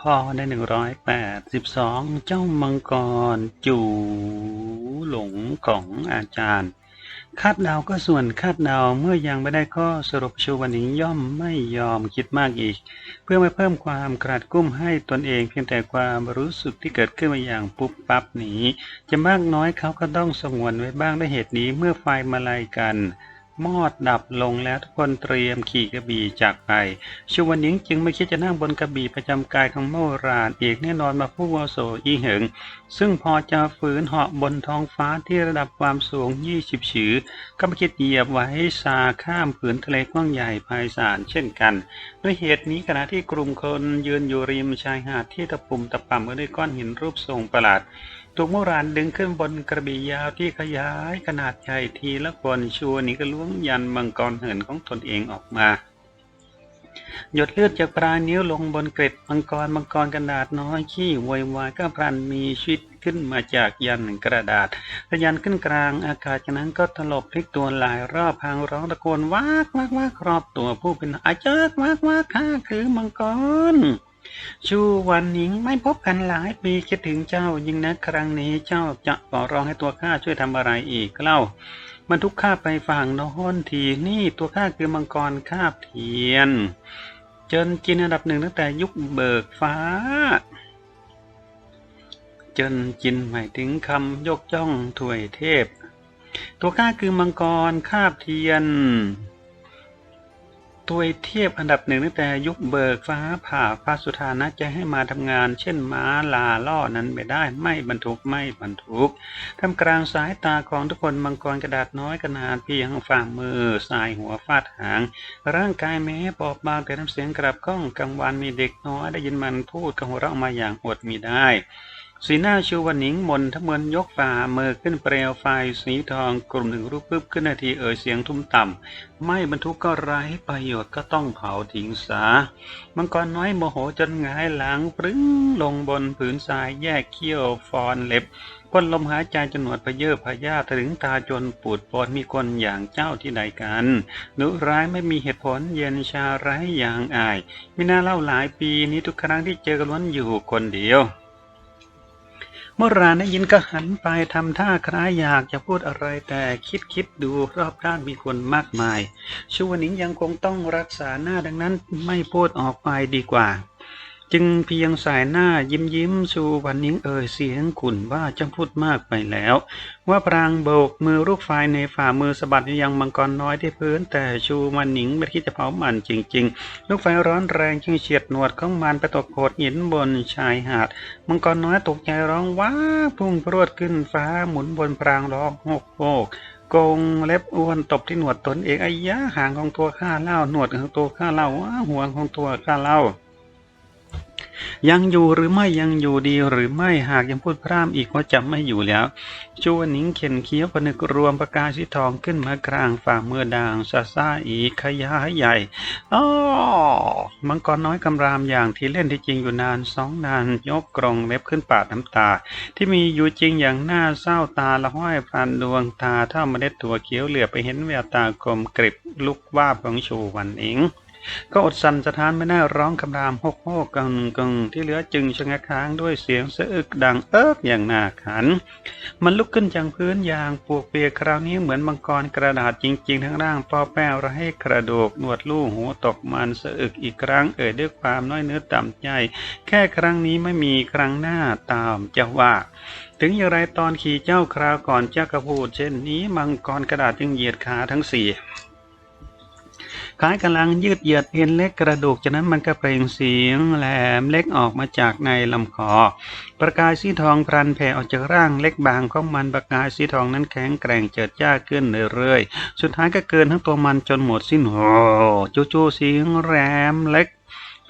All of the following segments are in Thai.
ข้อได้หนึ่งร้อยแปดสิบสองเจ้ามังกร จูหลงของอาจารย์ คาดเดาก็ส่วนคาดเดาเมื่อยังไม่ได้ข้อสรุปชูวันนี้ย่อมไม่ยอมคิดมากอีก เพื่อไม่เพิ่มความกระดกุ้มให้ตนเองเพียงแต่ความรู้สึกที่เกิดขึ้นมาอย่างปุ๊บปั๊บนี้ จะมากน้อยเขาก็ต้องสงวนไว้บ้างด้วยเหตุนี้เมื่อไฟมาลายกัน มอดดับลงแล้วทุกคนเตรียมขี่กระบี่จากไป ชูวันยิงจึงไม่คิดจะนั่งบนกระบี่ประจำกายของโมราณอีกแน่นอนมาผู้วาโสอีเหิง ซึ่งพอจะฝืนเหาะบนท้องฟ้าที่ระดับความสูง 20ชือก็ไม่คิดเหยียบไว้ซาข้ามผืนทะเลกว้างใหญ่ภายสารเช่นกัน ด้วยเหตุนี้ขณะที่กลุ่มคนยืนอยู่ริมชายหาดที่ตะปุ่มตะป่ำด้วยก้อนหินรูปทรงประหลาด ถูกโมรานดึงขึ้นบนกระบี่ยาวที่ขยายขนาดใหญ่ทีละคนชัวนี้ก็ล้วงยันมังกรเหินของตนเองออกมาหยดเลือดจากปลายนิ้วลงบนเกร็ดมังกรมังกรกระดาษน้อยขี้โวยวายก็พลันมีชีวิตขึ้นมาจากยันกระดาษพยันขึ้นกลางอากาศจากนั้นก็ตลบพลิกตัวหลายรอบพางร้องตะโกนวากวากวากรอบตัวผู้เป็นอาเจิกวากวากข้าคือมังกร ชูวันหนิงไม่พบกันหลายปีคิดถึงเจ้ายิ่งนะครั้งนี้เจ้าจะขอร้องให้ตัวข้าช่วยทำอะไรอีกเล่ามันทุกข้าไปฝั่งโน้นทีนี่ตัวข้าคือมังกรคาบเทียนจนจินอันดับหนึ่งตั้งแต่ยุคเบิกฟ้าจนจินหมายถึงคำยกย่องถวยเทพ ตัวข้าคือมังกรคาบเทียน ตัวเทียบอันดับหนึ่งตั้งแต่ยุคเบิกฟ้าผ่าฟ้าสุธานะจะให้มาทำงาน เช่นม้าลาล่อนั้นไม่ได้ ไม่บรรทุกไม่บรรทุกท่ามกลางสายตาของทุกคนมังกรกระดาษน้อยขนาดเพียงฝ่ามือสายหัวฟาดหาง ร่างกายแม้บอบบางแต่น้ำเสียงกลับก้องกลางวันมีเด็กน้อยได้ยินมันพูดกับหัวเราะมาอย่างอดมิได้ สีหน้าชูวันหนิงมนทะเมินยกฝ่ามือขึ้นเปลวไฟสีทองกลุ่มหนึ่งรูปปึ๊บขึ้นนาทีเอ่ยเสียงทุ้มต่ำ ไม่บรรทุกก็ไร้ประโยชน์ก็ต้องเผาทิ้งซะมังกรน้อยโมโหจนหงายหลังปรึ้งลงบนผืนทรายแยกเขี้ยวฟอนเล็บพ่นลมหายใจจนหนวดพะเยอพะยาถึงตาจนปูดปอนมีคนอย่างเจ้าที่ใดกันหนูร้ายไม่มีเหตุผลเย็นชาไร้อย่างอาย ไม่น่าเล่าหลายปีนี้ทุกครั้งที่เจอกันล้วนอยู่คนเดียว มื่อรานได้ยินก็หันไปทำท่าคล้ายอยากจะพูดอะไรแต่คิดคิดดูรอบด้านมีคนมากมายชูวนิงยังคงต้องรักษาหน้าดังนั้นไม่พูดออกไปดีกว่า จึงเพียงสายหน้ายิ้มยิ้มชูวันนิงเอ่ยเสียงขุนว่าจะพูดมากไปแล้ว ว่าพรางโบกมือลูกไฟในฝ่ามือสะบัดยังมังกรน้อยที่พื้น แต่ชูวันหนิงไม่คิดจะเผามันจริง ๆ ลูกไฟร้อนแรงจึงเฉียดหนวดของมันไปตกโขดหินบนชายหาด มังกรน้อยตกใจร้องว้าพุ่งพรวดขึ้นฟ้าหมุนบนพรางร้องโฮกโฮกกงเล็บอ้วนตบที่หนวดตนเองไอ้ยะหางของตัวข้าเล่าหนวดของตัวข้าเล่าว้าหัวของตัวข้าเล่า ยังอยู่หรือไม่ยังอยู่ดีหรือไม่หากยังพูดพร่ำอีกว่าจะไม่อยู่แล้วชวนิงเข็นเคี้ยวผนึกรวมประกายสีทองขึ้นมากลางฝ่ามือด่างซาซาอีกขยายใหญ่อ้อมังกรน้อยกำรามอย่างที่เล่นที่จริงอยู่นานสองนานยกกรงเล็บขึ้นปาดน้ำตา ที่มีอยู่จริงอย่างหน่าเศร้าตาละห้อยพันดวงตาเท่าเมล็ดถั่วเขียวเหลือไปเห็นแววตากลมกริบลุกวาบของชูวันอิง ก็อดสั่นสะท้านไม่น่าร้องคำรามหกโฮกกังกังที่เหลือจึงชะงักค้างด้วยเสียงสะอึกดังเอิกอย่างน่าขัน มันลุกขึ้นจากพื้นอย่างปวกเปียกคราวนี้เหมือนมังกรกระดาษจริง ๆ ทั้งร่างปอแป้วระให้กระดูกหนวดลู่หูตกมันสะอึกอีกครั้งเอ่ยด้วยความน้อยเนื้อต่ำใจ แค่ครั้งนี้ไม่มีครั้งหน้าตามจะว่าถึงอย่างไรตอนขี่เจ้าคราวก่อนเจ้ากระพูดเช่นนี้มังกรกระดาษจึงเหยียดขาทั้งสี่ คล้ายกำลังยืดเหยียดเอ็นเล็กกระดูกจากนั้นมันก็เปล่งเสียงแหลมเล็กออกมาจากในลำคอ ประกายสีทองพรันแผ่ออกจากร่างเล็กบางของมันประกายสีทองนั้นแข็งแกร่งเจิดจ้าขึ้นเรื่อยๆ สุดท้ายก็เกินทั้งตัวมันจนหมดสิ้นโหจู่ๆเสียงแหลมเล็ก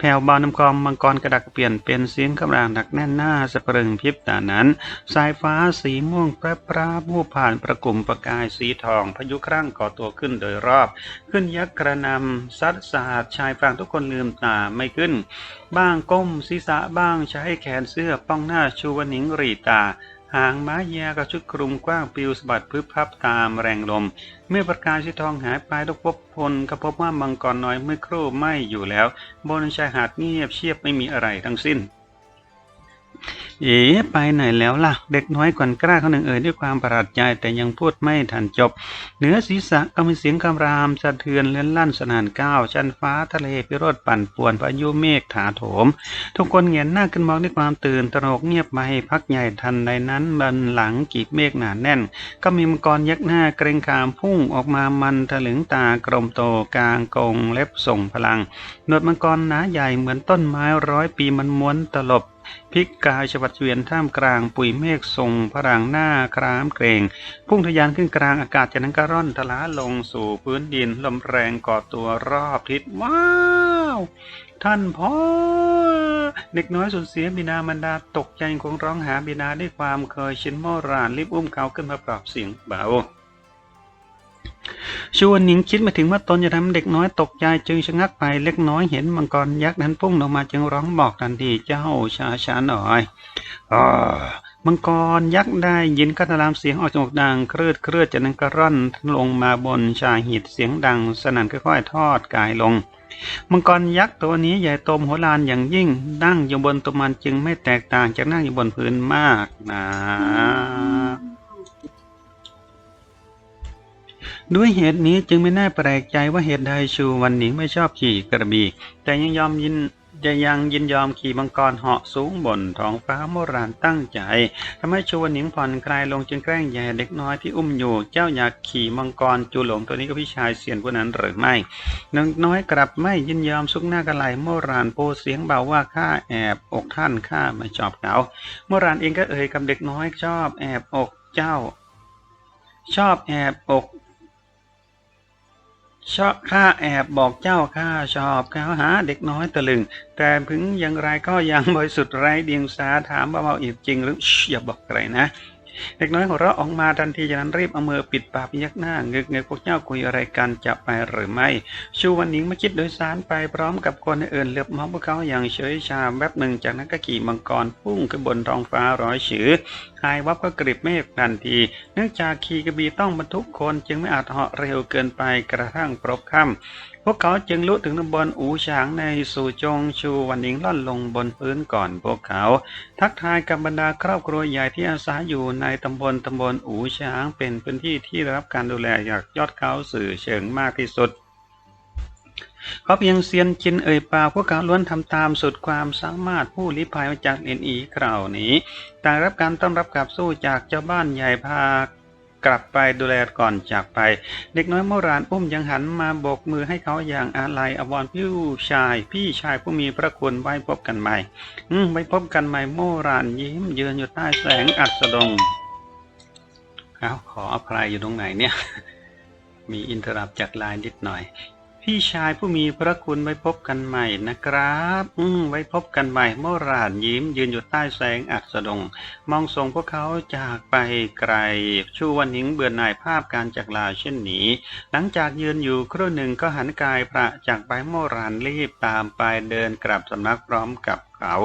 แผ่วเบาน้ำคอมมังกรกระดักเปลี่ยนเป็นเสียงกำลังดักแน่นหน้าสะเปรึงพิบตานั้น สายฟ้าสีม่วงแปรปราบผู้ผ่านประกลุ่มประกายสีทอง พายุครั่งก่อตัวขึ้นโดยรอบ ขึ้นยักษ์กระนำซัดสาดชายฝั่งทุกคนลืมตาไม่ขึ้น บ้างก้มศีรษะบ้างใช้แขนเสื้อป้องหน้าชูวนิงรีตา หางม้าแยกับชุดคลุมกว้างปิวสะบัดพึบพับตามแรงลม เมื่อประกาศสีทองหายไปลูกพบพลก็พบว่ามังกรน้อยเมื่อครู่ไม่อยู่แล้ว บนชายหาดเงียบเชียบไม่มีอะไรทั้งสิ้น เอ๋ไปไหนแล้วล่ะ เด็กน้อยกวนกล้าเขาหนึ่งเอ่ยด้วยความประหลาดใจแต่ยังพูดไม่ทันจบ เหนือศีรษะก็มีเสียงคำรามสะเทือนเลื่อนลั่นสนานก้าวชั้นฟ้าทะเลพิโรธปั่นป่วนพายุเมฆถาโถม ทุกคนเงียหน้าขึ้นมองด้วยความตื่นตระหนกเงียบไปพักใหญ่ทันใดนั้นบันหลังกีบเมฆหนาแน่น ก็มีมังกรยักษ์หน้าเกรงขามพุ่งออกมามันถลึงตากลมโตกลางกงเล็บส่งพลังหนวดมังกรหนาใหญ่เหมือนต้นไม้ร้อยปีมันม้วนตลบ พลิกกายฉวัดเฉวียนท่ามกลางปุยเมฆทรงพลังหน้าครามเกรง พุ่งทะยานขึ้นกลางอากาศจากนั้นก็ร่อนทะลาลงสู่พื้นดินลมแรงก่อตัวรอบทิศว้าวท่านพ่อเด็กน้อยสูญเสียบิดามารดาตกใจคงร้องหาบิดาด้วยความเคยชินโมรานรีบอุ้มเขาขึ้นมาปลอบเสียงเบา ชวนหนิงคิดมาถึงว่าตนจะทำเด็กน้อยตกใจจึงชะงักไปเล็กน้อยเห็นมังกรยักษ์นั้นพุ่งออกมาจึงร้องบอกทันทีเจ้าช้าช้าหน่อยอามังกรยักษ์ได้ยินก็ตะลามเสียงออกจากดังเครืดเครืดจากนั้นก็ร่อนลงมาบนชายหินเสียงดัง สนั่นค่อยๆทอดกายลง มังกรยักษ์ตัวนี้ใหญ่โตมโหฬารอย่างยิ่งนั่งอยู่บนตัวมันจึงไม่แตกต่างจากนั่งอยู่บนพื้นมากนะ ด้วยเหตุนี้จึงไม่น่าแปลกใจว่าเหตุใดชูวันหนิงไม่ชอบขี่กระบี่แต่ยังยอมยินจะยังยินยอมขี่มังกรเหาะสูงบนท้องฟ้าโมรานตั้งใจทำให้ชูวันหนิงผ่อนคลายลงจึงแกล้งแย่เด็กน้อยที่อุ้มอยู่ เจ้าอยากขี่มังกรจูหลงตัวนี้ก็พี่ชายเสียนผู้นั้นหรือไม่นางน้อยกลับไม่ยินยอมซุกหน้ากระไหลโมรานโปเสียงเบาว่าข้าแอบอกท่านข้าไม่ชอบเขาโมรานเองก็เอ่ยกับเด็กน้อยชอบแอบอกเจ้าชอบแอบอก ชอบข้าแอบบอกเจ้าข้าชอบเขาหาเด็กน้อยตะลึง แต่พึงอย่างไรก็ยังบริสุทธิ์ไร้เดียงสาถามเบาๆอีกจริงหรืออย่าบอกใครนะ เด็กน้อยหัวเราะออกมาทันทีจากนั้นรีบเอามือปิดปากพยักหน้าเงึกเงกพวกเจ้าคุยอะไรกันจะไปหรือไม่ ชูวันหนิงมาคิดโดยสารไปพร้อมกับคนอื่นเหลือบมองพวกเขาอย่างเฉยชาแวบหนึ่งจากนั้นก็ขี่มังกรพุ่งขึ้นบนท้องฟ้าร้อยฉือหายวับก็กริบเมฆทันที เนื่องจากขี่กระบี่ต้องบรรทุกคนจึงไม่อาจเหาะเร็วเกินไปกระทั่งพรบค่ำ วกเขาจึงลุถึงตำบลอูฉางในสู่จงชูวันหนิงล่อนลงบนพื้นก่อน พวกเขา ทักทายกับบรรดาครอบครัวใหญ่ที่อาศัยอยู่ในตำบลตำบลอูช้างเป็นพื้นที่ที่ได้รับการดูแลจากยอดเขาสื่อเชิงมากที่สุดเขาเพียงเซียนจินเอ่ยปากพวกเขาล้วนทำตามสุดความสามารถผู้ลี้ภัยมาจากเอ็นอีคราวนี้ ต่างรับการต้อนรับกับสู้จากเจ้าบ้านใหญ่พา กลับไปดูแลก่อนจากไป เด็กน้อยโมรานอุ้มยังหันมาโบกมือให้เขาอย่างอาลัยอวรพี่ชาย พี่ชายผู้มีพระคุณไว้พบกันใหม่ อืมไว้พบกันใหม่โมรานยิ้มยืนอยู่ใต้แสงอัสดงเอาขออภัยอยู่ตรงไหนเนี่ย มีอินเทอร์รับจากไลน์นิดหน่อย พี่ชายผู้มีพระคุณไว้พบกันใหม่นะครับ อืมไว้พบกันใหม่โมรานยิ้ม ยืนอยู่ใต้แสงอัสดง มองส่งพวกเขาจากไปไกล ชูวันหิงเบื่อหน่ายภาพการจากลาเช่นนี้ หลังจากยืนอยู่ครู่หนึ่งก็หันกายประจากไปโมรานรีบตามไปเดินกลับสำนักพร้อมกับเขา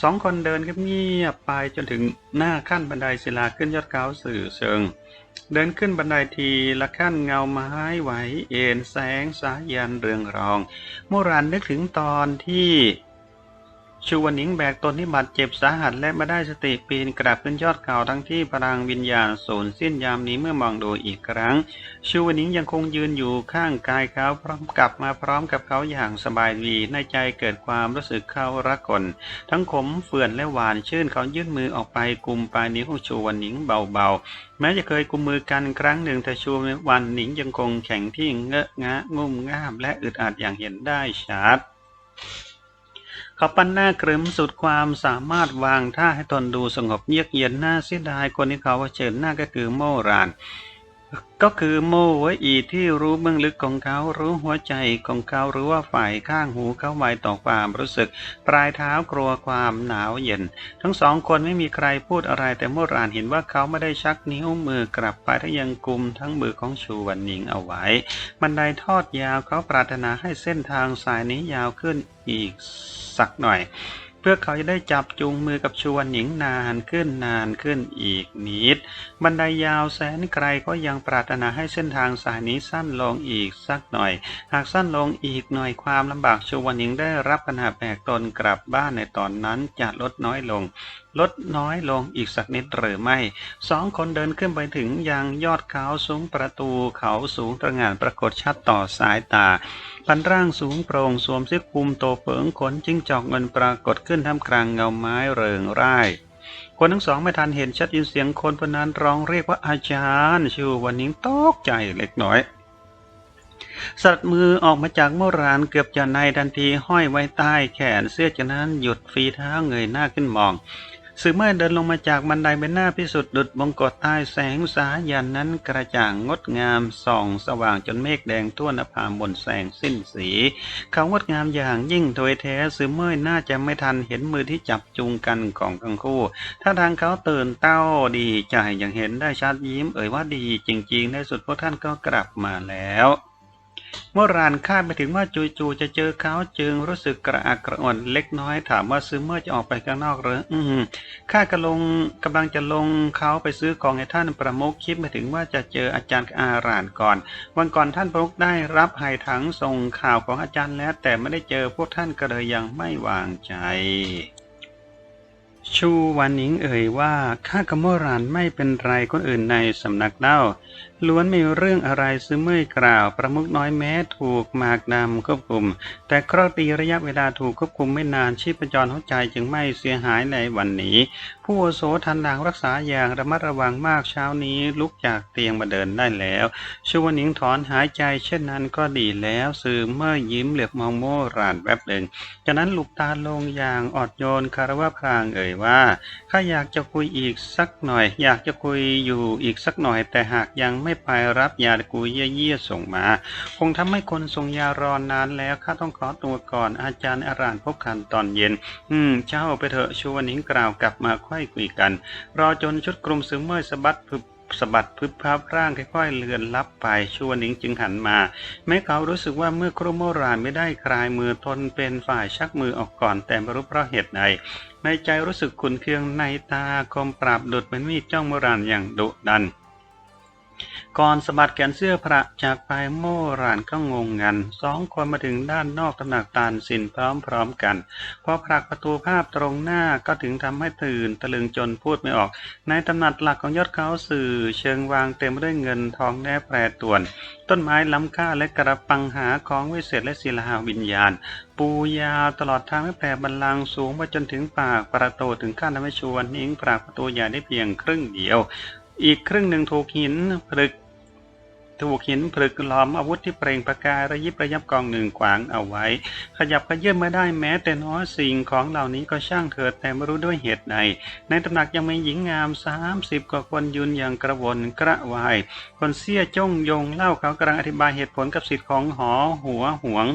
สองคนเดินเงียบๆไปจนถึงหน้าขั้นบันไดศิลาขึ้นยอดเขาสื่อเชิง เดินขึ้นบันไดทีละขั้นเงาไม้ไหวเอ็นแสงสายันเรืองรอง โมรันนึกถึงตอนที่ ชูวันิงแบกตนที่บาดเจ็บสาหัสและไม่ได้สติปีนกลับขึ้นยอดเขาทั้งที่พลังวิญญาณสูญสิ้นยามนี้เมื่อมองดูอีกครั้ง ชูวันิงยังคงยืนอยู่ข้างกายเขาพร้อมกลับมาพร้อมกับเขาอย่างสบายดีในใจเกิดความรู้สึกเข้ารักคนทั้งขมเฟื่อนและหวานชื่นเขายื่นมือออกไปกุมปลายนิ้วของชูวันหนิงเบาๆ แม้จะเคยกุมมือกันครั้งหนึ่งแต่ชูวันหนิงยังคงแข็งที่เงอะงะงุ่มง่ามและอึดอัดอย่างเห็นได้ชัด เขาปั้นหน้ากรึมสุดความสามารถวางท่าให้ตนดูสงบเยือกเย็นหน้าเสียดายคนที่เขาเผชิญหน้าก็คือโมราน ก็คือโมวอีที่รู้เบื้องลึกของเขา รู้หัวใจของเขารู้ว่าฝ่ายข้างหูเขาไวต่อความรู้สึก ปลายเท้ากลัวความหนาวเย็น ทั้งสองคนไม่มีใครพูดอะไรแต่โมรานเห็นว่าเขาไม่ได้ชักนิ้วมือกลับไปทั้งยังกุมทั้งมือของชูวันนิงเอาไว้ บันไดทอดยาวเขาปรารถนาให้เส้นทางสายนี้ยาวขึ้นอีกสักหน่อย เพื่อเขาจะได้จับจูงมือกับชวนหญิงนานขึ้นนานขึ้นอีกนิด บันไดยาวแสนไกลก็ยังปรารถนาให้เส้นทางสายนี้สั้นลงอีกสักหน่อย หากสั้นลงอีกหน่อยความลำบากชวนหญิงได้รับปัญหาแบกตนกลับบ้านในตอนนั้นจะลดน้อยลง ลดน้อยลงอีกสักนิดหรือไม่สองคนเดินขึ้นไปถึงยังยอดเขาสูงประตูเขาสูงตระหง่านปรากฏชัดต่อสายตาพันร่างสูงโปร่งสวมเสื้อคลุมโตเปิงขนจิ้งจอกเงินปรากฏขึ้นท่ามกลางเงาไม้เริงร่ายคนทั้งสองไม่ทันเห็นชัดยินเสียงคนคนนั้นร้องเรียกว่าอาจารย์ชูวันนิ้งตกใจเล็กน้อยสลัดมือออกมาจากโมรานเกือบจะในทันทีห้อยไว้ใต้แขนเสื้อจากนั้นหยุดฝีเท้าเงยหน้าขึ้นมอง สือเมื่อเดินลงมาจากบันไดเป็นหน้าพิสุทธิ์ดุดบงกฎใต้แสงสายันนั้นกระจ่างงดงามส่องสว่างจนเมฆแดงทั่วนภาบนแสงสิ้นสี เขางดงามอย่างยิ่งโดยแท้สือเมื่อน่าจะไม่ทันเห็นมือที่จับจูงกันของทั้งคู่ ถ้าทางเขาตื่นเต้าดีใจอย่างเห็นได้ชัดยิ้มเอ่ยว่าดีจริงๆในสุดพวกท่านก็กลับมาแล้ว เมื่อรานคาดไปถึงว่าจูๆจะเจอเขาจึงรู้สึกกระอักกระอ่อนเล็กน้อยถามว่าซื้อเมื่อจะออกไปข้างนอกหรืออืมข้ากำลังกำลังจะลงเขาไปซื้อของให้ท่านประมุขคิดไปถึงว่าจะเจออาจารย์อารานก่อน วันก่อนท่านประมุขได้รับไห่ถังส่งข่าวของอาจารย์แล้วแต่ไม่ได้เจอพวกท่านก็เลยยังไม่วางใจชูวันนิงเอ่ยว่าข้ากับโมรานไม่เป็นไรคนอื่นในสำนักเล่า ล้วนมีเรื่องอะไรซื้อเมื่อยกล่าว ประมุขน้อยแม้ถูกหมากดำควบคุม แต่เคราะห์ดีระยะเวลาถูกควบคุมไม่นานชีพจรหัวใจจึงไม่เสียหายในวันนี้ ผู้โสทันหลังรักษาอย่างระมัดระวังมากเช้านี้ลุกจากเตียงมาเดินได้แล้วชวนิงถอนหายใจเช่นนั้นก็ดีแล้วสื่อเมื่อยิ้มเหลือบมองโมรานแวบหนึ่งจากนั้นหลุบตาลงอย่างอ่อนโยนคารวะพลางเอ่ยว่าข้าอยากจะคุยอีกสักหน่อย อยากจะคุยอยู่อีกสักหน่อยแต่หากยังไม่ไปรับยากุยเยี่ยส่งมา คงทำให้คนส่งยารอนานแล้วข้าต้องขอตัวก่อนอาจารย์อารานพบกันตอนเย็น อืม เจ้าไปเถอะชวนหนิงกล่าวกลับมาค่อยคุยกัน รอจนชุดกลุ่มซึมเมื่อยสะบัดพึบสะบัดพึบพับร่างค่อยๆเลือนลับไปชวนนิงจึงหันมา แม้เขารู้สึกว่าเมื่อครูโมรานไม่ได้คลายมือทนเป็นฝ่ายชักมือออกก่อนแต่ไม่รู้เพราะเหตุใดในใจรู้สึกขุนเคืองในตาคมปราบดุดเป็นมีดจ้องโมรานอย่างดุดัน ก่อนสะบัดแขนเสื้อพระจากไปโมรานก็งงงัน สองคนมาถึงด้านนอกตำหนักตาลสินพร้อมๆกัน พอผลักประตูภาพตรงหน้าก็ถึงทำให้ตื่นตะลึงจนพูดไม่ออก ในตำหนักหลักของยอดเขาสื่อเชิงวางเต็มด้วยเงินทองแน่แปรตวน ต้นไม้ล้ำค่าและกระปังหาของวิเศษและศิลาวิญญาณ ปูยาวตลอดทางไม่แปรบันลังสูงไปจนถึงปากประตูถึงขั้นทำให้ชวนนิ้งปรากประตูใหญ่ได้เพียงครึ่งเดียว อีกครึ่งหนึ่งถูกหินผลึก ถูกหินผลึกล้อมอาวุธที่เปล่งประกายระยิบระยับกองหนึ่งขวางเอาไว้ ขยับขยื่นไม่ได้แม้แต่น้อยสิ่งของเหล่านี้ก็ช่างเถิดแต่ไม่รู้ด้วยเหตุใด ในตำหนักยังมีหญิงงามสามสิบกว่าคนยืนอย่างกระวนกระวาย คนเสี้ยจ้องยงเล่าเขากำลังอธิบายเหตุผลกับสิทธิ์ของหอหัวหวง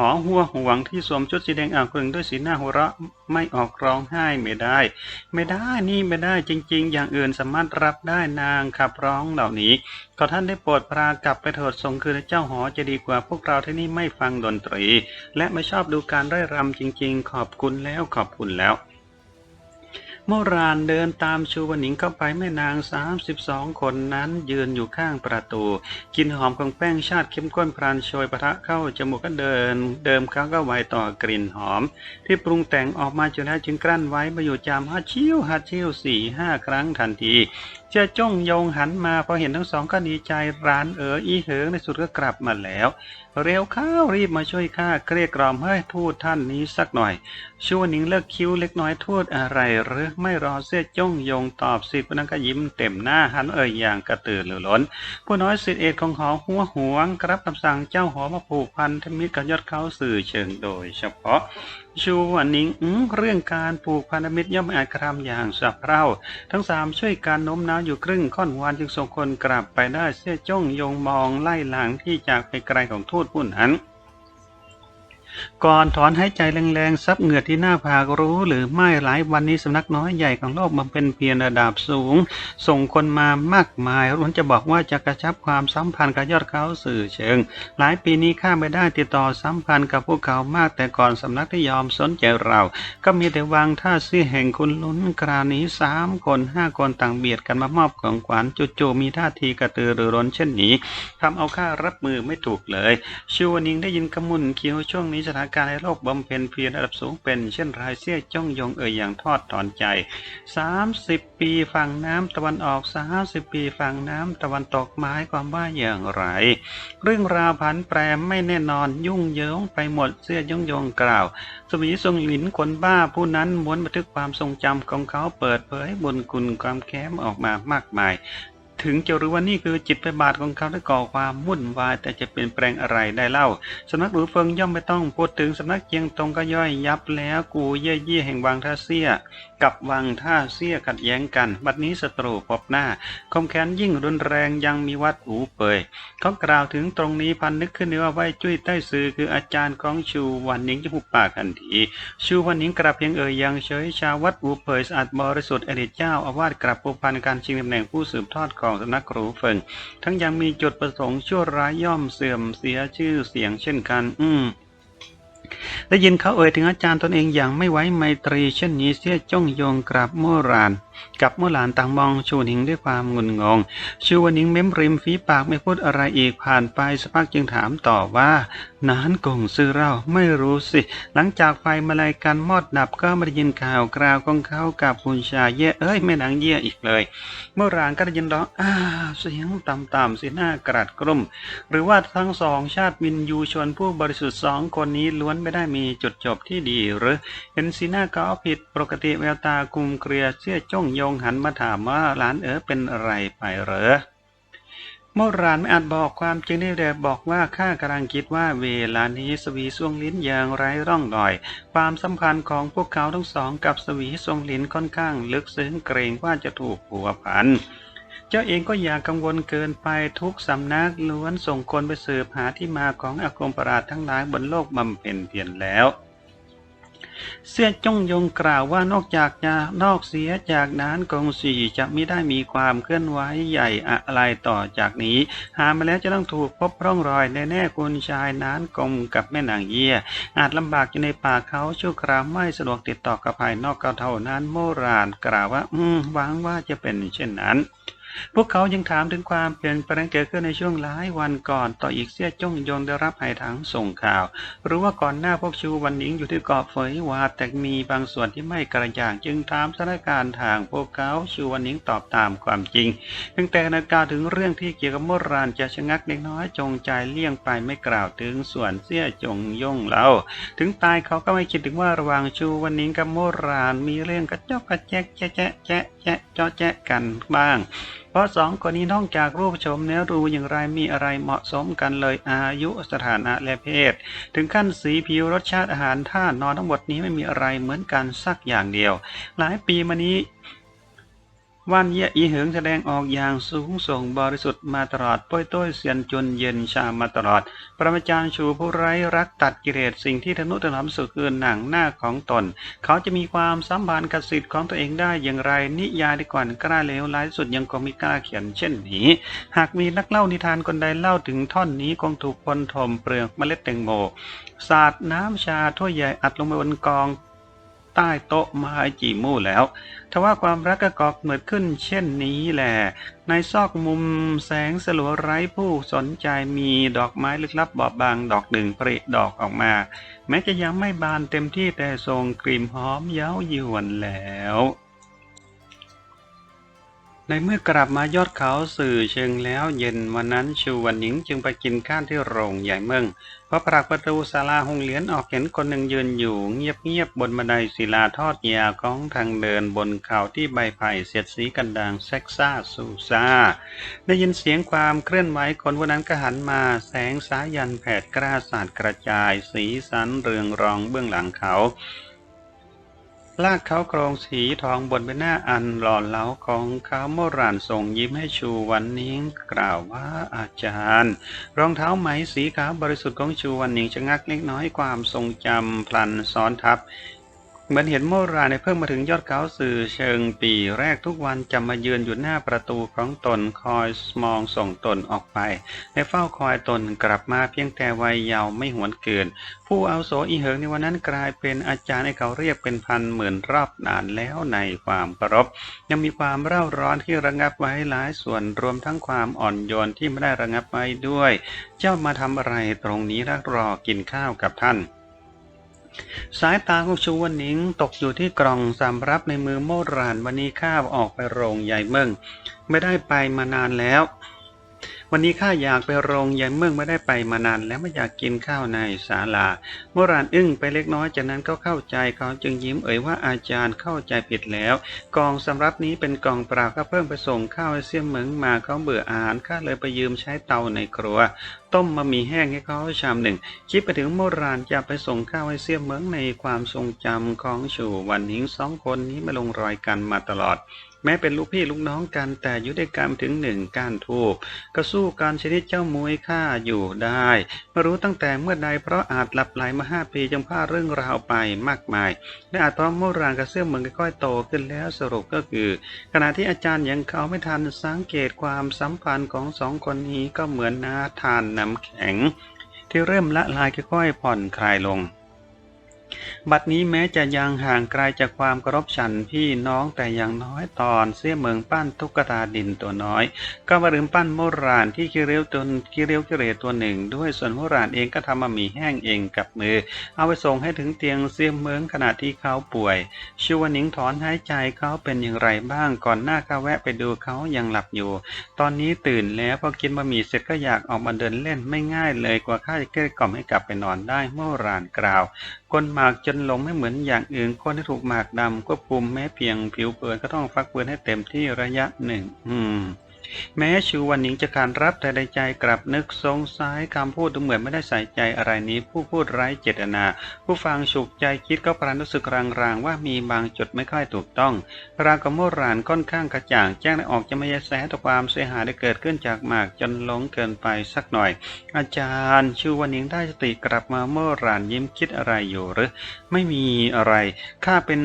หอหัวหวงที่สวมชุดสีแดงอ่างกลึงด้วยสีหน้าหัวเราะไม่ออกร้องไห้ไม่ได้ ไม่ได้นี่ไม่ได้จริง ๆ อย่างอื่นสามารถรับได้นางขับร้องเหล่านี้ขอท่านได้โปรดพรากลับไปเถิดส่งคืนให้เจ้าหอจะดีกว่าพวกเราที่นี่ไม่ฟังดนตรี และไม่ชอบดูการไร่รำจริง ๆ ขอบคุณแล้วขอบคุณแล้ว โมรานเดินตามชูวนิงเข้าไปแม่นาง32คนนั้นยืนอยู่ข้างประตู กินหอมของแป้งชาติเข้มข้นพรานโชยปะทะเข้าจมูกก็เดิน เดิมเขาก็ไวต่อกลิ่นหอม ที่ปรุงแต่งออกมาจนแล้วจึงกลั้นไว้มาอยู่จามฮัดชิวฮัดชิวสี่ห้าครั้งทันที เจ้าจ้องยงหันมาพอเห็นทั้งสองก็ดีใจร้านเอ๋ออีเหิงในสุดก็กลับมาแล้ว เร็วเข้ารีบมาช่วยข้าเกลี้ยกล่อมให้ทูตท่านนี้สักหน่อยชวนหนิงเลิกคิ้วเล็กน้อยทูตอะไรหรือไม่รอเสื้อจ้องยงตอบสิพนักก็ยิ้มเต็มหน้าหันเอ่ยอย่างกระตือรือร้น ผู้น้อยสิทธิเอกของหอหัวหวงกรับคำสั่งเจ้าหอมาผูกพันธมิตรกับยอดเขาสื่อเชิงโดยเฉพาะชูวันนิงอืมเรื่องการผูกพันธมิตรย่อมอาจกระทำอย่างสับเร่า ทั้งสามช่วยการโน้มน้าวอยู่ครึ่งค่อนวันจึงส่งคนกลับไปได้เสื้อจ้องยงมองไล่หลังที่จากไปไกลของทูตผู้นั้น ก่อนถอนหายใจแรงๆ ซับเหงื่อที่หน้าผากรู้ หรือไม่หลายวันนี้สำนักน้อยใหญ่ของโลกมันเป็นเพียงระดับสูง ส่งคนมามากมายล้วนจะบอกว่าจะกระชับความสัมพันธ์กับยอดเขาสื่อเชิง หลายปีนี้ข้าไม่ได้ติดต่อสัมพันธ์กับพวกเขามากแต่ก่อนสำนักที่ยอมสนใจเรา ก็มีแต่วางท่าซี่แห่งคุณลุ้นคราวนี้สามคนห้าคนต่างเบียดกันมามอบของขวัญจู่ๆมีท่าทีกระตือรือร้นเช่นนี้ทำเอาข้ารับมือไม่ถูกเลยชิวนิงได้ยินกระมุนเคี้ยวช่วงนี้สถานการณ์ในโลกบำเพ็ญเพียรระดับสูงเป็น เช่นไรเสี่ยจ้องยงเอ่ยอย่างทอดถอนใจ 30 ปีฝั่งน้ำตะวันออก 30 ปีฝั่งน้ำตะวันตกหมายความว่าอย่างไร เรื่องราวผันแปรไม่แน่นอนยุ่งเหยิงไปหมดเสื้อยงยงกล่าวสวีทรงหลินคนบ้าผู้นั้นม้วนบันทึกความทรงจำของเขาเปิดเผยบุญคุณความแค้มออกมามากมาย ถึงจะรู้ว่านี่คือจิตไปบาทของเขาที่ก่อความวุ่นวายแต่จะเป็นแปลงอะไรได้เล่าสำนักหลูเฟิงย่อมไม่ต้องพูดถึงสำนักเจียงตรงก็ย่อยยับแล้วกูเย่ยยี่แห่งวังท่าเสีย กับวังท่าเสี้ยขัดแย้งกัน บัดนี้ศัตรูพบหน้าคมแค้นยิ่งรุนแรงยังมีวัดหูเปยเขากล่าวถึงตรงนี้พันนึกขึ้นว่าไหวจุ้ยใต้ซือคืออาจารย์ของชูวันนิงจะหุบปากทันทีชูวันนิงกลับเพียงเอ่ยยังเฉยชาววัดหูเปยสะอาดบริสุทธิ์อดีตเจ้าอาวาสกลับผูกพันการชิงตำแหน่งผู้สืบทอดของสำนักครูเฟิงทั้งยังมีจุดประสงค์ชั่วร้ายย่อมเสื่อมเสียชื่อเสียงเช่นกัน อืม ได้ยินเขาเอ่ยถึงอาจารย์ตนเองอย่างไม่ไว้ไมตรีเช่นนี้เสียจ้องโยงกราบโมราน กับโมหลานต่างมองชูหนิงด้วยความงุนงง ชูวนิงเม้มริมฝีปากไม่พูดอะไรอีกผ่านไปสักพักจึงถามต่อว่านานกงซื้อเราไม่รู้สิ หลังจากไฟมาลายกันมอดดับก็ไม่ได้ยินข่าวกราวของเขากับคุณชายเย่เอ้ยไม่หนังเย่อีกเลย เมื่อรานก็ได้ยินร้องอ้าเสียงต่ำๆสีหน้ากรัดกรุ่ม หรือว่าทั้งสองชาติวินยูชนผู้บริสุทธิ์สองคนนี้ล้วนไม่ได้มีจุดจบที่ดีหรือ เห็นสีหน้าเขาผิดปกติแววตากุมเกลียเสียจ้องยงหันมาถามว่าหลานเอ๋อเป็นอะไรไปเหรอโมรานไม่อาจบอกความจริงได้เลยบอกว่าข้ากำลังคิดว่าเวลานี้สวีสวงลิ้นอย่างไร้ร่องรอย ความสัมพันธ์ของพวกเขาทั้งสองกับสวีทรงลิ้นค่อนข้างลึกซึ้งเกรงว่าจะถูกผัวพันเจ้าเองก็อย่ากังวลเกินไปทุกสำนักล้วนส่งคนไปสืบหาที่มาของอาคมปราชญ์ทั้งหลายบนโลกบำเพ็ญเพียรแล้ว เสี่ยจงยงกล่าวว่านอกจากจะนอกเสียจากนั้นกงสีจะไม่ได้มีความเคลื่อนไหวใหญ่อะไรต่อจากนี้ หามาแล้วจะต้องถูกพบร่องรอยแน่ๆคุณชายนั้นกงกับแม่นางเยี่ย อาจลำบากอยู่ในป่าเขาชั่วคราวไม่สะดวกติดต่อกับภายนอกก็เท่านั้นโมรานกล่าวว่า อืมหวังว่าจะเป็นเช่นนั้น พวกเขายังถามถึงความเปลี่ยนแปลงเกิดขึ้นในช่วงหลายวันก่อน ต่ออีกเสี้ยจ้งยงได้รับให้ถังส่งข่าว หรือว่าก่อนหน้าพวกชูวันหนิงอยู่ที่เกาะเฟยวาแต่มีบางส่วนที่ไม่กระจ่างจึงถามสถานการณ์ทางพวกเขาชูวันหนิงตอบตามความจริงเพียงแต่นาการถึงเรื่องที่เกี่ยวกับโมรานจะชะงักเล็กน้อยจงใจเลี่ยงไปไม่กล่าวถึงส่วนเสี้ยจงยงเล่าถึงตายเขาก็ไม่คิดถึงว่าระหว่างชูวันหนิงกับโมรานมีเรื่องกระจอกกระแจกแจ๊ะแจ๊ะ จ๊ะแจ๊ะเจาะแจ๊ะกันบ้าง เพราะสองคนนี้นอกจากรูปชมเนื้อรู้อย่างไรมีอะไรเหมาะสมกันเลยอายุสถานะและเพศ ถึงขั้นสีผิวรสชาติอาหารท่านอนทั้งหมดนี้ไม่มีอะไรเหมือนกันสักอย่างเดียว หลายปีมานี้ ว่านเยี่ยอีเหิงแสดงออกอย่างสูงส่งบริสุทธิ์มาตลอดป้อยต้อยเสียนจนเย็นชามาตลอด ประมาจารย์ชูผู้ไร้รักตัดกิเลสสิ่งที่ทนุถนอมสุดคือหนังหน้าของตน เขาจะมีความสัมพันธ์กับสิทธิ์ของตัวเองได้อย่างไร นิยายดีก่อนกล้าเลวร้ายสุดยังคงมีกล้าเขียนเช่นนี้ หากมีนักเล่านิทานคนใดเล่าถึงท่อนนี้คงถูกคนถมเปลือกเมล็ดแตงโมสาดน้ำชาถ้วยใหญ่อัดลงไปบนกอง ใต้โต๊ะไม้จีมู่แล้วทว่าความรักก็กอกเกิดขึ้นเช่นนี้แหละ ในซอกมุมแสงสลัวไร้ผู้สนใจมีดอกไม้ลึกลับบอบบางดอกหนึ่งปริดอกออกมา แม้จะยังไม่บานเต็มที่แต่ทรงกลิ่นหอมเย้ายวนแล้ว ในเมื่อกลับมายอดเขาสื่อเชิงแล้วเย็นวันนั้นชูวันหนิงจึงไปกินข้าวที่โรงใหญ่เมืองพอปรากประตูศาลาหงเหรียญออกเห็นคนหนึ่งยืนอยู่ เงียบๆบนบันไดศิลาทอดยาวของทางเดินบนเขาที่ใบไผ่เสียดสีกันดังแซกซ่าซูซาได้ยินเสียงความเคลื่อนไหวคนวันนั้นก็หันมาแสงสายันแผดกล้าสาดกระจาย สีสันเรืองรองเบื้องหลังเขา ลากเขาโครงสีทองบนใบหน้าอันหล่อเหลาของเขาโมรานส่งยิ้มให้ชูวันนิ้งกล่าวว่าอาจารย์ รองเท้าไหมสีขาวบริสุทธิ์ของชูวันนิงชะงักเล็กน้อยความทรงจำพลันซ้อนทับ เหมือนเห็นโมราในเพิ่งมาถึงยอดเขาสื่อเชิงปีแรกทุกวันจะมายืนอยู่หน้าประตูของตนคอยมองส่งตนออกไปและเฝ้าคอยตนกลับมาเพียงแต่วัยเยาว์ไม่หวนเกิน ผู้เอาโสอีเหิงในวันนั้นกลายเป็นอาจารย์ให้เขาเรียกเป็นพันหมื่นรอบนานแล้วในความเคารพยังมีความเร่าร้อนที่ระงับไว้หลายส่วนรวมทั้งความอ่อนโยนที่ไม่ได้ระงับไว้ด้วย เจ้ามาทำอะไรตรงนี้รักรอกินข้าวกับท่าน สายตาของชูวันหนิงตกอยู่ที่กล่องสำรับในมือโมรานวันนี้ข้าออกไปโรงใหญ่เมืองไม่ได้ไปมานานแล้ว วันนี้ข้าอยากไปโรงใหญ่เมืองไม่ได้ไปมานานแล้วไม่อยากกินข้าวในศาลาโมรานอึ้งไปเล็กน้อยจากนั้นก็เข้าใจเขาจึงยิ้มเอ่ยว่าอาจารย์เข้าใจผิดแล้ว กองสำรับนี้เป็นกองเปล่าข้าเพิ่งไปส่งข้าวให้เสี่ยมเหมิงมาเขาเบื่ออาหารข้าเลยไปยืมใช้เตาในครัว ต้มมามีแห้งให้เขาชามหนึ่ง คิดไปถึงโมรานจะไปส่งข้าวให้เสี่ยมเหมิงในความทรงจำของชูวันหิงสองคนนี้ม่ลงรอยกันมาตลอด แม้เป็นลูกพี่ลูกน้องกันแต่อยู่ด้วยกันถึงหนึ่งก้านทูบก็สู้การชนิดเจ้ามวยฆ่าอยู่ได้ไม่รู้ตั้งแต่เมื่อใดเพราะอาจหลับไหลมาห้าปีจงพลาดเรื่องราวไปมากมายและอาจเพราะโมรานกับเสี่ยมเหมิงค่อยๆโตขึ้นแล้วสรุปก็คือ ขณะที่อาจารย์ยังเขาไม่ทันสังเกตความสัมพันธ์ของสองคนนี้ก็เหมือนน้าทานน้ำแข็ง ที่เริ่มละลายค่อยๆผ่อนคลายลง บัดนี้แม้จะยังห่างไกลจากความเคารพฉันพี่น้องแต่อย่างน้อยตอนเสี่ยเมืองปั้นตุ๊กตาดินตัวน้อย ก็มาลืมปั้นโมรานที่คิเรียวตัวคิเรียวกิเรตัวหนึ่ง ด้วยส่วนโมรานเองก็ทำมามีแห้งเองกับมือ เอาไปส่งให้ถึงเตียงเสี่ยเมืองขณะที่เขาป่วยชูวนิงถอนหายใจเขาเป็นอย่างไรบ้างก่อนหน้าข้าแวะไปดูเขายังหลับอยู่ ตอนนี้ตื่นแล้วพอกินบะหมี่เสร็จก็อยากออกมาเดินเล่นไม่ง่ายเลยกว่าข้าจะเกลี้ยกล่อมให้กลับไปนอนได้โมรานกล่าวคนหมากจนหลงไม่เหมือนอย่างอื่นคนที่ถูกหมากดำควบคุมแม้เพียงผิวเปิดก็ต้องฟักปืนให้เต็มที่ระยะหนึ่ง อืม แม้ชูวันหนิงจะการรับแต่ในใจกลับนึกสงสัยคำพูดดูเหมือนไม่ได้ใส่ใจอะไรนี้ ผู้พูดไร้เจตนา ผู้ฟังฉุกใจคิดก็พลันรู้สึกรางๆ ว่ามีบางจุดไม่ค่อยถูกต้อง รากับโมรานค่อนข้างกระจ่าง แจ้งและออกจะไม่ยแสต่อความเสียหายที่เกิดขึ้นจากหมากจนหลงเกินไปสักหน่อย อาจารย์ชูวันหนิงได้สติกลับมาโมรานยิ้มคิดอะไรอยู่หรือ ไม่มีอะไรข้าเป็น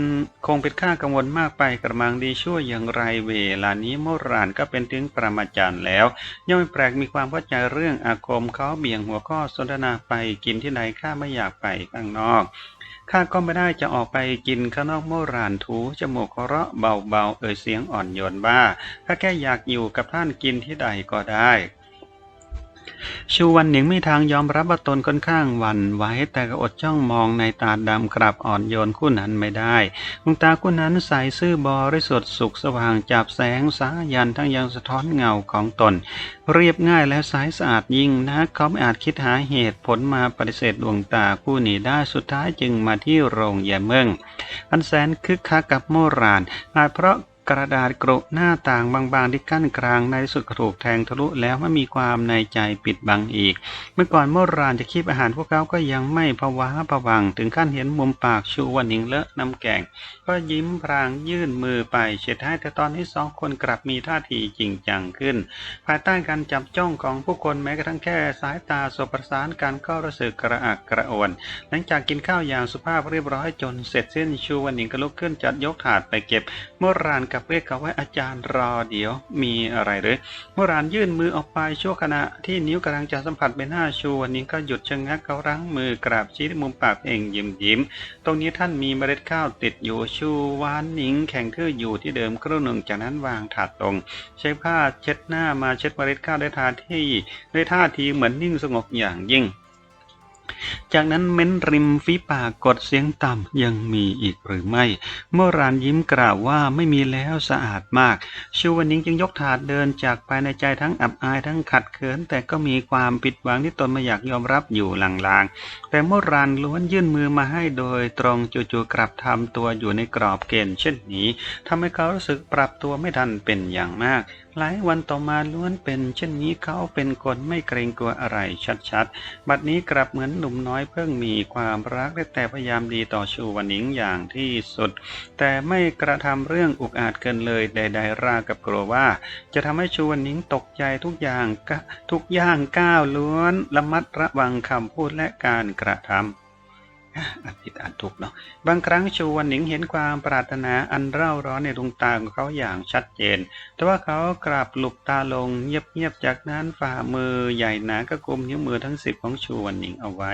คงเป็นข้ากังวลมากไปกระมังดีช่วยอย่างไรเวลานี้โมรานก็เป็นถึงปรมาจารย์แล้ว ย่อมแปลกมีความเข้าใจเรื่องอาคมเขาเบี่ยงหัวข้อสนทนาไปกินที่ไหนข้าไม่อยากไปข้างนอกข้าก็ไม่ได้จะออกไปกินข้างนอกโมรานถูจมูกเคาะเราะเบาๆเอ่ยเสียงอ่อนโยนบ้าข้าแค่อยากอยู่กับท่านกินที่ใดก็ได้ ชูวันหนิงไม่ทางยอมรับว่าตนค่อนข้างหวั่นไหวแต่ก็อดจ้องมองในตาดำกลับอ่อนโยนคู่นั้นไม่ได้ดวงตาคู่นั้นใสซื่อบริสุทธิ์สุขสว่างจับแสงสายันทั้งยังสะท้อนเงาของตน เรียบง่ายและใสสะอาดยิ่งนะเขาไม่อาจคิดหาเหตุผลมาปฏิเสธดวงตาคู่นี้ได้สุดท้ายจึงมาที่โรงยมเมืองอันแสนคึกคักกับโมรานอาจเพราะ กระดาษกรุหน้าต่างบางๆที่กั้นกลางในที่สุดก็ถูกแทงทะลุแล้วไม่มีความในใจปิดบังอีก เมื่อก่อนโมรานจะคีบอาหารพวกเขาก็ยังไม่ผวาผวังถึงขั้นเห็นมุมปากชูวันหนิงเลอะน้ำแกงก็ยิ้มพรางยื่นมือไปเช็ดให้แต่ตอนนี้สองคนกลับมีท่าทีจริงจังขึ้น ภายใต้การจับจ้องของผู้คนแม้กระทั่งแค่สายตาสบประสานกันก็รู้สึกกระอักกระอ่วนหลังจากกินข้าวอย่างสุภาพเรียบร้อยจนเสร็จสิ้นชูวันหนิงก็ลุกขึ้นจัดยกถาดไปเก็บโมรานกับเรียกเขาไว้อาจารย์รอเดี๋ยวมีอะไรหรือโมรานยื่นมือออกไปชั่วขณะที่นิ้วกำลังจะสัมผัสใบหน้าชูวันนี้ก็หยุดชะงักเขารั้งมือกราบชี้ที่มุมปากเองยิ้มยิ้ม ตรงนี้ท่านมีเมล็ดข้าวติดอยู่ชูวานหนิงแข็งคืออยู่ที่เดิมครู่หนึ่งจากนั้นวางถาดตรง ใช้ผ้าเช็ดหน้ามาเช็ดเมล็ดข้าวได้ทาที่ด้วยท่าทีเหมือนนิ่งสงบอย่างยิ่ง จากนั้นเม้นริมฝีปากกดเสียงต่ำยังมีอีกหรือไม่ เมื่อรานยิ้มกล่าวว่าไม่มีแล้วสะอาดมาก ชูวันนิงจึงยกถาดเดินจากภายในใจทั้งอับอายทั้งขัดเขิน แต่ก็มีความผิดหวังที่ตนไม่อยากยอมรับอยู่ลางๆ แต่เมื่อรานล้วนยื่นมือมาให้โดยตรงจู่ๆกลับทำตัวอยู่ในกรอบเกณฑ์เช่นนี้ทำให้เขารู้สึกปรับตัวไม่ทันเป็นอย่างมาก หลายวันต่อมาล้วนเป็น เช่นนี้เขาเป็นคนไม่เกรงกลัวอะไรชัดๆ บัดนี้กลับเหมือนหนุ่มน้อยเพิ่งมีความรักและแต่พยายามดีต่อชูวันหนิงอย่างที่สุด แต่ไม่กระทำเรื่องอุกอาจเกินเลยใดๆรากับกลัวว่า จะทำให้ชูวันหนิงตกใจทุกอย่างทุกอย่างก้าวล้วนระมัดระวังคำพูดและการกระทำ อ่านผิดอ่านถูกเนาะบางครั้งชูวันหนิงเห็นความปรารถนาอันเร่าร้อนในดวงตาของเขาอย่างชัดเจน แต่ว่าเขากลับหลบตาลงเงียบๆจากนั้นฝ่ามือใหญ่หนาก็กุมนิ้วมือทั้งสิบของชูวันหนิงเอาไว้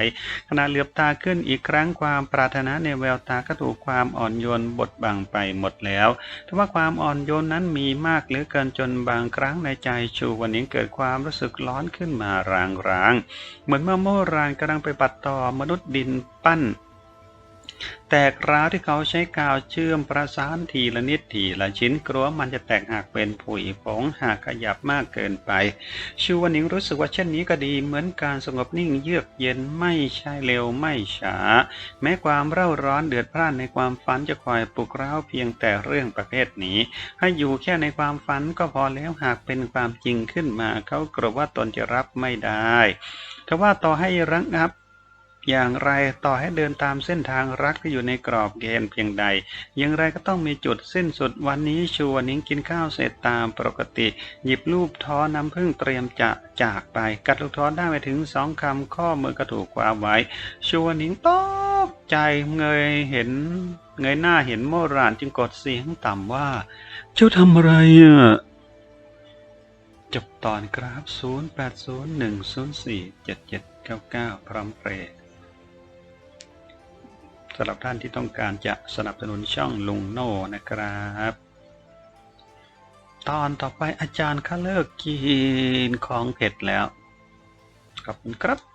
ขณะเหลือบตาขึ้นอีกครั้งความปรารถนาในแววตาก็ถูกความอ่อนโยนบดบังไปหมดแล้ว แต่ว่าความอ่อนโยนนั้นมีมากเหลือเกินจนบางครั้งในใจชูวันหนิงเกิดความรู้สึกร้อนขึ้นมารางๆเหมือนเมื่อโมรานกำลังไปปัดต่อมนุษย์ดินปั้น แตกร้าวที่เขาใช้กาวเชื่อมประสานทีละนิดทีละชิ้นกลัวมันจะแตกหักเป็นผุยผงหากขยับมากเกินไป ชูวนิงรู้สึกว่าเช่นนี้ก็ดีเหมือนการสงบนิ่งเยือกเย็นไม่ใช่เร็วไม่ช้าแม้ความเร่าร้อนเดือดพร่านในความฝันจะคอยปลุกเร้าเพียงแต่เรื่องประเภทนี้ ให้อยู่แค่ในความฝันก็พอแล้วหากเป็นความจริงขึ้นมา เขากลัวว่าตนจะรับไม่ได้ทว่าต่อให้ระงับ อย่างไรต่อให้เดินตามเส้นทางรักที่อยู่ในกรอบเกณฑ์เพียงใด อย่างไรก็ต้องมีจุดสิ้นสุดวันนี้ชัวนิ้งกินข้าวเสร็จตามปกติ หยิบรูปท้อน้ำพึ่งเตรียมจะจากไป กัดลูกท้อได้ไปถึงสองคำข้อมือกระถูกคว้าไว้ชัวนิ้งตกใจเงยเห็น เงยหน้าเห็นโมรานจึงกดเสียงต่ำว่า เจ้าทำอะไรอะจบตอนครับ0801047799 พร้อมเพลง สำหรับท่านที่ต้องการจะสนับสนุนช่องลุงโน่นะครับ ตอนต่อไปอาจารย์ข้าเลิกกินของเผ็ดแล้ว ขอบคุณครับ